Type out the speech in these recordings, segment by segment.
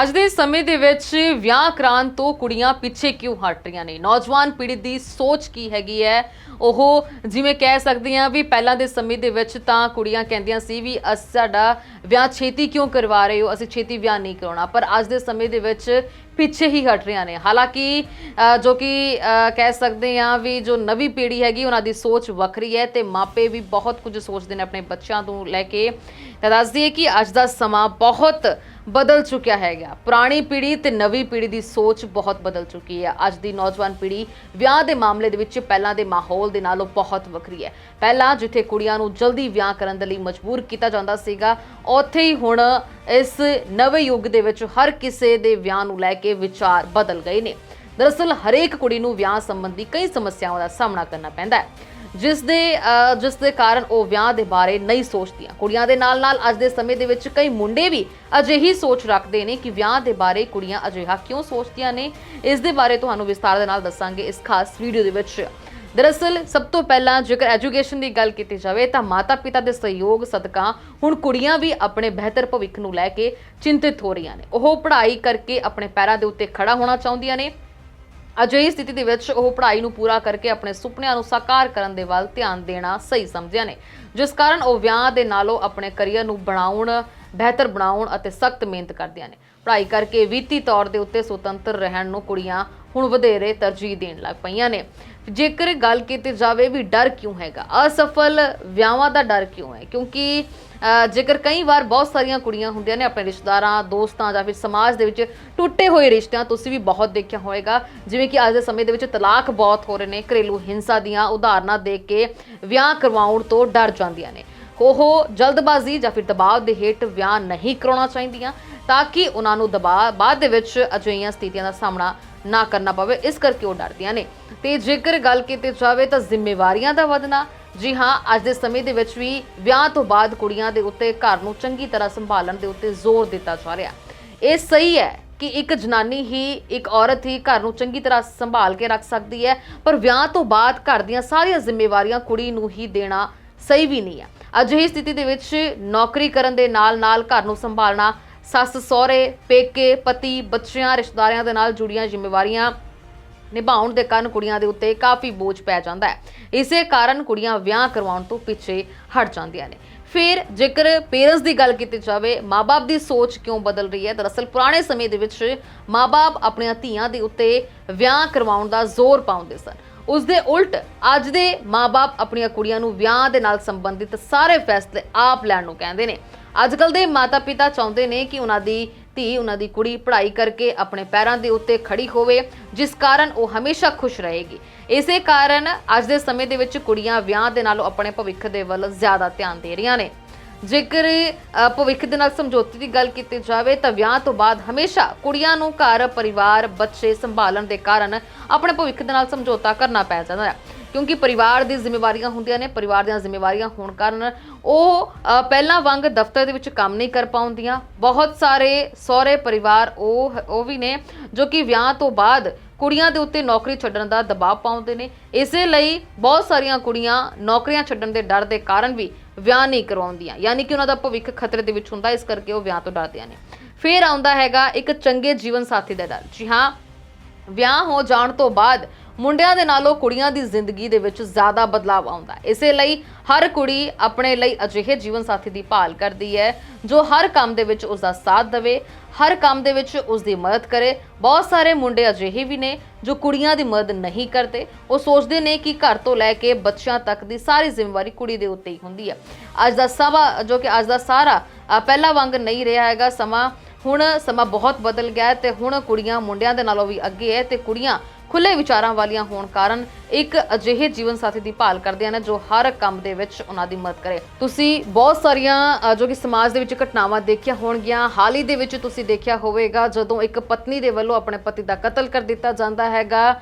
ਅੱਜ ਦੇ ਸਮੇਂ ਦੇ ਵਿੱਚ ਵਿਆਹ ਕਰਾਉਣ ਤੋਂ ਕੁੜੀਆਂ ਪਿੱਛੇ ਕਿਉਂ ਹਟ ਰਹੀਆਂ ਨੇ? ਨੌਜਵਾਨ ਪੀੜ੍ਹੀ ਦੀ ਸੋਚ ਕੀ ਹੈਗੀ ਹੈ? ਉਹ ਜਿਵੇਂ ਕਹਿ ਸਕਦੇ ਆ ਵੀ ਪਹਿਲਾਂ ਦੇ ਸਮੇਂ ਦੇ ਵਿੱਚ ਤਾਂ ਕੁੜੀਆਂ ਕਹਿੰਦੀਆਂ ਸੀ ਵੀ ਅਸ, ਸਾਡਾ ਵਿਆਹ ਛੇਤੀ ਕਿਉਂ ਕਰਵਾ ਰਹੇ ਹੋ? ਅਸੀਂ ਛੇਤੀ ਵਿਆਹ ਨਹੀਂ ਕਰਾਉਣਾ। ਪਰ ਅੱਜ ਦੇ ਸਮੇਂ ਦੇ ਵਿੱਚ ਪਿੱਛੇ ਹੀ ਹਟ ਰਹੀਆਂ ਨੇ। ਹਾਲਾਂਕਿ ਜੋ ਕਿ ਕਹਿ ਸਕਦੇ ਆ ਵੀ ਜੋ ਨਵੀਂ ਪੀੜ੍ਹੀ ਹੈਗੀ, ਉਹਨਾਂ ਦੀ ਸੋਚ ਵੱਖਰੀ ਹੈ ਤੇ ਮਾਪੇ ਵੀ ਬਹੁਤ ਕੁਝ ਸੋਚਦੇ ਨੇ ਆਪਣੇ ਬੱਚਿਆਂ ਤੋਂ ਲੈ ਕੇ। ਤਾਂ ਦੱਸ ਦਈਏ ਕਿ ਅੱਜ ਦਾ ਸਮਾਂ ਬਹੁਤ ਬਦਲ ਚੁੱਕਿਆ ਹੈਗਾ। ਪੁਰਾਣੀ ਪੀੜ੍ਹੀ ਤੇ ਨਵੀਂ ਪੀੜ੍ਹੀ ਦੀ ਸੋਚ ਬਹੁਤ ਬਦਲ ਚੁੱਕੀ ਹੈ। ਅੱਜ ਦੀ ਨੌਜਵਾਨ ਪੀੜ੍ਹੀ ਵਿਆਹ ਦੇ ਮਾਮਲੇ ਦੇ ਵਿੱਚ ਪਹਿਲਾਂ ਦੇ ਮਾਹੌਲ ਦੇ ਨਾਲੋਂ ਬਹੁਤ ਵੱਖਰੀ ਹੈ। ਪਹਿਲਾਂ ਜਿੱਥੇ ਕੁੜੀਆਂ ਨੂੰ ਜਲਦੀ ਵਿਆਹ ਕਰਨ ਦੇ ਲਈ ਮਜਬੂਰ ਕੀਤਾ ਜਾਂਦਾ ਸੀਗਾ, ਉੱਥੇ ਹੀ ਹੁਣ ਇਸ ਨਵੇਂ ਯੁੱਗ ਦੇ ਵਿੱਚ ਹਰ ਕਿਸੇ ਦੇ ਵਿਆਹ ਨੂੰ ਲੈ ਕੇ ਵਿਚਾਰ ਬਦਲ ਗਏ ਨੇ। ਦਰਅਸਲ ਹਰੇਕ ਕੁੜੀ ਨੂੰ ਵਿਆਹ ਸੰਬੰਧੀ ਕਈ ਸਮੱਸਿਆਵਾਂ ਦਾ ਸਾਹਮਣਾ ਕਰਨਾ ਪੈਂਦਾ ਹੈ। ਜਿਸ ਦੇ ਜਿਸ ਦੇ ਕਾਰਨ ਉਹ ਵਿਆਹ ਦੇ ਬਾਰੇ ਨਹੀਂ ਸੋਚਦੀਆਂ। ਕੁੜੀਆਂ ਦੇ ਨਾਲ-ਨਾਲ ਅੱਜ ਦੇ ਸਮੇਂ ਦੇ ਵਿੱਚ ਕਈ ਮੁੰਡੇ ਵੀ ਅਜਿਹੀ ਸੋਚ ਰੱਖਦੇ ਨੇ ਕਿ ਵਿਆਹ ਦੇ ਬਾਰੇ ਕੁੜੀਆਂ ਅਜਿਹਾ ਕਿਉਂ ਸੋਚਦੀਆਂ ਨੇ। ਇਸ ਦੇ ਬਾਰੇ ਤੁਹਾਨੂੰ ਵਿਸਤਾਰ ਦੇ ਨਾਲ ਦੱਸਾਂਗੇ ਇਸ ਖਾਸ ਵੀਡੀਓ ਦੇ ਵਿੱਚ। ਦਰਅਸਲ, ਸਭ ਤੋਂ ਪਹਿਲਾਂ ਜੇਕਰ ਐਜੂਕੇਸ਼ਨ ਦੀ ਗੱਲ ਕੀਤੀ ਜਾਵੇ ਤਾਂ ਮਾਤਾ-ਪਿਤਾ ਦੇ ਸਹਿਯੋਗ, ਸਦਕਾ ਹੁਣ ਕੁੜੀਆਂ ਵੀ ਆਪਣੇ ਬਿਹਤਰ ਭਵਿੱਖ ਨੂੰ ਲੈ ਕੇ ਚਿੰਤਿਤ ਹੋ ਰਹੀਆਂ ਨੇ। ਉਹ ਪੜ੍ਹਾਈ ਕਰਕੇ ਆਪਣੇ ਪੈਰਾਂ ਦੇ ਉੱਤੇ ਖੜਾ ਹੋਣਾ ਚਾਹੁੰਦੀਆਂ ਨੇ। ਅਜਿਹੀ ਸਥਿਤੀ ਦੇ ਵਿੱਚ ਉਹ ਪੜ੍ਹਾਈ ਨੂੰ ਪੂਰਾ ਕਰਕੇ ਆਪਣੇ ਸੁਪਨਿਆਂ ਨੂੰ ਸਾਕਾਰ ਕਰਨ ਦੇ ਵੱਲ ਧਿਆਨ ਦੇਣਾ ਸਹੀ ਸਮਝਿਆ ਨੇ। ਜਿਸ ਕਾਰਨ ਉਹ ਵਿਆਹ ਦੇ ਨਾਲੋਂ ਆਪਣੇ ਕਰੀਅਰ ਨੂੰ ਬਣਾਉਣ, ਬਿਹਤਰ ਬਣਾਉਣ ਅਤੇ ਸਖਤ ਮਿਹਨਤ ਕਰਦੀਆਂ ਨੇ। ਪੜ੍ਹਾਈ ਕਰਕੇ ਵਿੱਤੀ ਤੌਰ ਦੇ ਉੱਤੇ ਸੁਤੰਤਰ ਰਹਿਣ ਨੂੰ ਕੁੜੀਆਂ ਹੁਣ ਵਧੇਰੇ ਤਰਜੀਹ ਦੇਣ ਲੱਗ ਪਈਆਂ ਨੇ। ਜੇਕਰ ਗੱਲ ਕੀਤੀ ਜਾਵੇ ਵੀ ਡਰ ਕਿਉਂ ਹੈਗਾ? ਅਸਫਲ ਵਿਆਹਾਂ ਦਾ ਡਰ ਕਿਉਂ ਹੈ? ਕਿਉਂਕਿ ਜੇਕਰ ਕਈ ਵਾਰ ਬਹੁਤ ਸਾਰੀਆਂ ਕੁੜੀਆਂ ਹੁੰਦੀਆਂ ਨੇ ਆਪਣੇ ਰਿਸ਼ਤੇਦਾਰਾਂ, ਦੋਸਤਾਂ ਜਾਂ ਫਿਰ ਸਮਾਜ ਦੇ ਵਿੱਚ ਟੁੱਟੇ ਹੋਏ ਰਿਸ਼ਤਿਆਂ, ਤੁਸੀਂ ਵੀ ਬਹੁਤ ਦੇਖਿਆ ਹੋਵੇਗਾ, ਜਿਵੇਂ ਕਿ ਅੱਜ ਦੇ ਸਮੇਂ ਦੇ ਵਿੱਚ ਤਲਾਕ ਬਹੁਤ ਹੋ ਰਹੇ ਨੇ, ਘਰੇਲੂ ਹਿੰਸਾ ਦੀਆਂ ਉਦਾਹਰਨਾਂ ਦੇਖ ਕੇ ਵਿਆਹ ਕਰਵਾਉਣ ਤੋਂ ਡਰ ਜਾਂਦੀਆਂ ਨੇ। ਉਹ ਜਲਦਬਾਜ਼ੀ ਜਾਂ ਫਿਰ ਦਬਾਅ ਦੇ ਹੇਠ ਵਿਆਹ ਨਹੀਂ ਕਰਾਉਣਾ ਚਾਹੀਦੀਆਂ। ਤਾਂ ਕਿ ਉਹਨਾਂ ਨੂੰ ਦਬਾਅ ਬਾਅਦ ਦੇ ਵਿੱਚ ਅਜਿਹੀਆਂ ਸਥਿਤੀਆਂ ਦਾ ਸਾਹਮਣਾ ਨਾ ਕਰਨਾ ਪਵੇ, ਇਸ ਕਰਕੇ ਉਹ ਡਰਦੀਆਂ ਨੇ। ਤੇ ਜੇਕਰ ਗੱਲ ਕੀਤੀ ਜਾਵੇ ਤਾਂ ਜ਼ਿੰਮੇਵਾਰੀਆਂ ਦਾ ਵਧਣਾ, ਜੀ ਹਾਂ, ਅੱਜ ਦੇ ਸਮੇਂ ਦੇ ਵਿੱਚ ਵੀ ਵਿਆਹ ਤੋਂ ਬਾਅਦ ਕੁੜੀਆਂ ਦੇ ਉੱਤੇ ਘਰ ਨੂੰ ਚੰਗੀ ਤਰ੍ਹਾਂ ਸੰਭਾਲਣ ਦੇ ਉੱਤੇ ਜ਼ੋਰ ਦਿੱਤਾ ਜਾ ਰਿਹਾ। ਇਹ ਸਹੀ ਹੈ ਕਿ ਇੱਕ ਜਨਾਨੀ ਹੀ ਇੱਕ ਔਰਤ ਹੀ ਘਰ ਨੂੰ ਚੰਗੀ ਤਰ੍ਹਾਂ ਸੰਭਾਲ ਕੇ ਰੱਖ ਸਕਦੀ ਹੈ, ਪਰ ਵਿਆਹ ਤੋਂ ਬਾਅਦ ਘਰ ਦੀਆਂ ਸਾਰੀਆਂ ਜ਼ਿੰਮੇਵਾਰੀਆਂ ਕੁੜੀ ਨੂੰ ਹੀ ਦੇਣਾ ਸਹੀ ਵੀ ਨਹੀਂ ਹੈ। ਅਜਿਹੀ ਸਥਿਤੀ ਦੇ ਵਿੱਚ ਨੌਕਰੀ ਕਰਨ ਦੇ ਨਾਲ-ਨਾਲ ਘਰ ਨੂੰ ਸੰਭਾਲਣਾ ਸੱਸ, ਸਹੁਰੇ, ਪੇਕੇ, ਪਤੀ, ਬੱਚਿਆਂ, ਰਿਸ਼ਤੇਦਾਰਾਂ ਦੇ ਨਾਲ ਜੁੜੀਆਂ ਜ਼ਿੰਮੇਵਾਰੀਆਂ ਨਿਭਾਉਣ ਦੇ ਕਾਰਨ ਕੁੜੀਆਂ ਦੇ ਉੱਤੇ ਕਾਫੀ ਬੋਝ ਪੈ ਜਾਂਦਾ ਹੈ। ਇਸੇ ਕਾਰਨ ਕੁੜੀਆਂ ਵਿਆਹ ਕਰਵਾਉਣ ਤੋਂ ਪਿੱਛੇ ਹਟ ਜਾਂਦੀਆਂ ਨੇ। ਫਿਰ ਜੇਕਰ ਪੇਰੈਂਟਸ ਦੀ ਗੱਲ ਕੀਤੀ ਜਾਵੇ ਮਾਪੇ ਦੀ ਸੋਚ ਕਿਉਂ ਬਦਲ ਰਹੀ ਹੈ? ਦਰਅਸਲ ਪੁਰਾਣੇ ਸਮੇਂ ਦੇ ਵਿੱਚ ਮਾਪੇ ਆਪਣੀਆਂ ਧੀਆਂ ਦੇ ਉੱਤੇ ਵਿਆਹ ਕਰਵਾਉਣ ਦਾ ਜ਼ੋਰ ਪਾਉਂਦੇ ਸਨ। ਉਸ ਦੇ ਉਲਟ ਅੱਜ ਦੇ ਮਾਪੇ ਆਪਣੀਆਂ ਕੁੜੀਆਂ ਨੂੰ ਵਿਆਹ ਦੇ ਨਾਲ ਸੰਬੰਧਿਤ ਸਾਰੇ ਫੈਸਲੇ ਆਪ ਲੈਣ ਨੂੰ ਕਹਿੰਦੇ ਨੇ। ਅੱਜ ਕੱਲ ਦੇ ਮਾਤਾ-ਪਿਤਾ ਚਾਹੁੰਦੇ ਨੇ ਕਿ ਉਹਨਾਂ ਦੀ ਧੀ, ਉਹਨਾਂ ਦੀ ਕੁੜੀ ਪੜ੍ਹਾਈ ਕਰਕੇ ਆਪਣੇ ਪੈਰਾਂ ਦੇ ਉੱਤੇ ਖੜੀ ਹੋਵੇ, ਜਿਸ ਕਾਰਨ ਉਹ ਹਮੇਸ਼ਾ ਖੁਸ਼ ਰਹੇਗੀ। ਇਸੇ ਕਾਰਨ ਅੱਜ ਦੇ ਸਮੇਂ ਦੇ ਵਿੱਚ ਕੁੜੀਆਂ ਵਿਆਹ ਦੇ ਨਾਲੋਂ ਆਪਣੇ ਭਵਿੱਖ ਦੇ ਵੱਲ ਜ਼ਿਆਦਾ ਧਿਆਨ ਦੇ ਰਹੀਆਂ ਨੇ। ਜੇਕਰ ਭਵਿੱਖ ਦੇ ਨਾਲ ਸਮਝੌਤੇ ਦੀ ਗੱਲ ਕੀਤੀ ਜਾਵੇ ਤਾਂ ਵਿਆਹ ਤੋਂ ਬਾਅਦ ਹਮੇਸ਼ਾ ਕੁੜੀਆਂ ਨੂੰ ਘਰ, ਪਰਿਵਾਰ, ਬੱਚੇ ਸੰਭਾਲਣ ਦੇ ਕਾਰਨ ਆਪਣੇ ਭਵਿੱਖ ਦੇ ਨਾਲ ਸਮਝੌਤਾ ਕਰਨਾ ਪੈ ਜਾਂਦਾ ਹੈ। ਕਿਉਂਕਿ ਪਰਿਵਾਰ ਦੀ ਜ਼ਿੰਮੇਵਾਰੀਆਂ ਹੁੰਦੀਆਂ ਨੇ, ਪਰਿਵਾਰ ਦੀਆਂ ਜ਼ਿੰਮੇਵਾਰੀਆਂ ਹੋਣ ਕਾਰਨ ਉਹ ਪਹਿਲਾਂ ਵਾਂਗ ਦਫ਼ਤਰ ਦੇ ਵਿੱਚ ਕੰਮ ਨਹੀਂ ਕਰ ਪਾਉਂਦੀਆਂ। ਬਹੁਤ ਸਾਰੇ ਸਹੁਰੇ ਪਰਿਵਾਰ ਉਹ ਉਹ ਵੀ ਨੇ ਜੋ ਕਿ ਵਿਆਹ ਤੋਂ ਬਾਅਦ ਕੁੜੀਆਂ ਦੇ ਉੱਤੇ ਨੌਕਰੀ ਛੱਡਣ ਦਾ ਦਬਾਅ ਪਾਉਂਦੇ ਨੇ। ਇਸੇ ਲਈ ਬਹੁਤ ਸਾਰੀਆਂ ਕੁੜੀਆਂ ਨੌਕਰੀਆਂ ਛੱਡਣ ਦੇ ਡਰ ਦੇ ਕਾਰਨ ਵੀ ਵਿਆਹ ਨਹੀਂ ਕਰਵਾਉਂਦੀਆਂ। ਯਾਨੀ ਕਿ ਉਹਨਾਂ ਦਾ ਭਵਿੱਖ ਖਤਰੇ ਦੇ ਵਿੱਚ ਹੁੰਦਾ, ਇਸ ਕਰਕੇ ਉਹ ਵਿਆਹ ਤੋਂ ਡਰਦੀਆਂ ਨੇ। ਫਿਰ ਆਉਂਦਾ ਹੈਗਾ ਇੱਕ ਚੰਗੇ ਜੀਵਨ ਸਾਥੀ ਦਾ ਡਰ। ਜੀ ਹਾਂ, ਵਿਆਹ ਹੋ ਜਾਣ ਤੋਂ ਬਾਅਦ ਮੁੰਡਿਆਂ ਦੇ ਨਾਲੋਂ ਕੁੜੀਆਂ ਦੀ ਜ਼ਿੰਦਗੀ ਦੇ ਵਿੱਚ ਜ਼ਿਆਦਾ ਬਦਲਾਅ ਆਉਂਦਾ ਹੈ। ਇਸੇ ਲਈ ਹਰ ਕੁੜੀ ਆਪਣੇ ਲਈ ਅਜਿਹੇ ਜੀਵਨ ਸਾਥੀ ਦੀ ਭਾਲ ਕਰਦੀ ਹੈ ਜੋ ਹਰ ਕੰਮ ਦੇ ਵਿੱਚ ਉਸ ਦਾ ਸਾਥ ਦੇਵੇ ਹਰ ਕੰਮ ਦੇ ਵਿੱਚ ਉਸ ਦੀ ਮਦਦ ਕਰੇ। ਬਹੁਤ ਸਾਰੇ ਮੁੰਡੇ ਅਜਿਹੇ ਵੀ ਨੇ ਜੋ ਕੁੜੀਆਂ ਦੀ ਮਦਦ ਨਹੀਂ ਕਰਦੇ। ਉਹ ਸੋਚਦੇ ਨੇ ਕਿ ਘਰ ਤੋਂ ਲੈ ਕੇ ਬੱਚਿਆਂ ਤੱਕ ਦੀ ਸਾਰੀ ਜ਼ਿੰਮੇਵਾਰੀ ਕੁੜੀ ਦੇ ਉੱਤੇ ਹੀ ਹੁੰਦੀ ਹੈ। ਅੱਜ ਦਾ ਸਭਾ ਜੋ ਕਿ ਅੱਜ ਦਾ ਸਾਰਾ ਅ, ਪਹਿਲਾਂ ਵਾਂਗ ਨਹੀਂ ਰਿਹਾ ਹੈਗਾ। ਸਮਾਂ ਹੁਣ ਸਮਾਂ ਬਹੁਤ ਬਦਲ ਗਿਆ ਹੈ ਤੇ ਹੁਣ ਕੁੜੀਆਂ ਮੁੰਡਿਆਂ ਦੇ ਨਾਲੋਂ ਵੀ ਅੱਗੇ ਹੈ ਤੇ ਕੁੜੀਆਂ ਖੁੱਲੇ ਵਿਚਾਰਾਂ ਵਾਲੀਆਂ ਹੋਣ ਕਾਰਨ ਇੱਕ ਅਜਿਹੇ ਜੀਵਨ ਸਾਥੀ ਦੀ ਭਾਲ ਕਰਦੀਆਂ ਨੇ ਜੋ ਹਰ ਕੰਮ ਦੇ ਵਿੱਚ ਉਹਨਾਂ ਦੀ ਮਦਦ ਕਰੇ। ਤੁਸੀਂ ਬਹੁਤ ਸਾਰੀਆਂ ਜੋ ਕਿ ਸਮਾਜ ਦੇ ਵਿੱਚ ਘਟਨਾਵਾਂ ਦੇਖੀਆਂ ਹੋਣਗੀਆਂ। ਹਾਲ ਹੀ ਦੇ ਵਿੱਚ ਤੁਸੀਂ ਦੇਖਿਆ ਹੋਵੇਗਾ, ਜਦੋਂ ਇੱਕ ਪਤਨੀ ਦੇ ਵੱਲੋਂ ਆਪਣੇ ਪਤੀ ਦਾ ਕਤਲ ਕਰ ਦਿੱਤਾ ਜਾਂਦਾ ਹੈਗਾ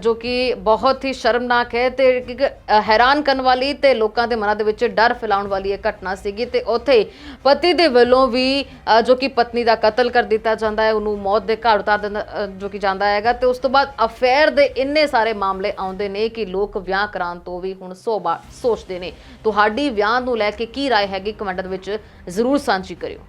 ਜੋ ਕਿ ਬਹੁਤ ਹੀ ਸ਼ਰਮਨਾਕ ਹੈ ਤੇ ਇੱਕ ਹੈਰਾਨ ਕਰਨ ਵਾਲੀ ਤੇ ਲੋਕਾਂ ਦੇ ਮਨਾਂ ਦੇ ਵਿੱਚ ਡਰ ਫੈਲਾਉਣ ਵਾਲੀ ਇਹ ਘਟਨਾ ਸੀਗੀ ਤੇ ਉੱਥੇ ਪਤੀ ਦੇ ਵੱਲੋਂ ਵੀ ਜੋ ਕਿ ਪਤਨੀ ਦਾ ਕਤਲ ਕਰ ਦਿੱਤਾ ਜਾਂਦਾ ਹੈ, ਉਹਨੂੰ ਮੌਤ ਦੇ ਘਾਟ ਉਤਾਰ ਦਿੰਦਾ ਜੋ ਕਿ ਜਾਂਦਾ ਹੈਗਾ ਤੇ ਉਸ ਤੋਂ ਬਾਅਦ ਅਫੇਅਰ ਦੇ ਇੰਨੇ ਸਾਰੇ ਮਾਮਲੇ ਆਉਂਦੇ ਨੇ ਕਿ ਲੋਕ ਵਿਆਹ ਕਰਾਉਣ ਤੋਂ ਵੀ ਹੁਣ ਸੌ ਵਾਰ ਸੋਚਦੇ ਨੇ ਤੁਹਾਡੀ ਵਿਆਹ ਨੂੰ ਲੈ ਕੇ ਕੀ رائے ਹੈਗੀ ਕਮੈਂਟ ਦੇ ਵਿੱਚ ਜ਼ਰੂਰ ਸਾਂਝੀ ਕਰਿਓ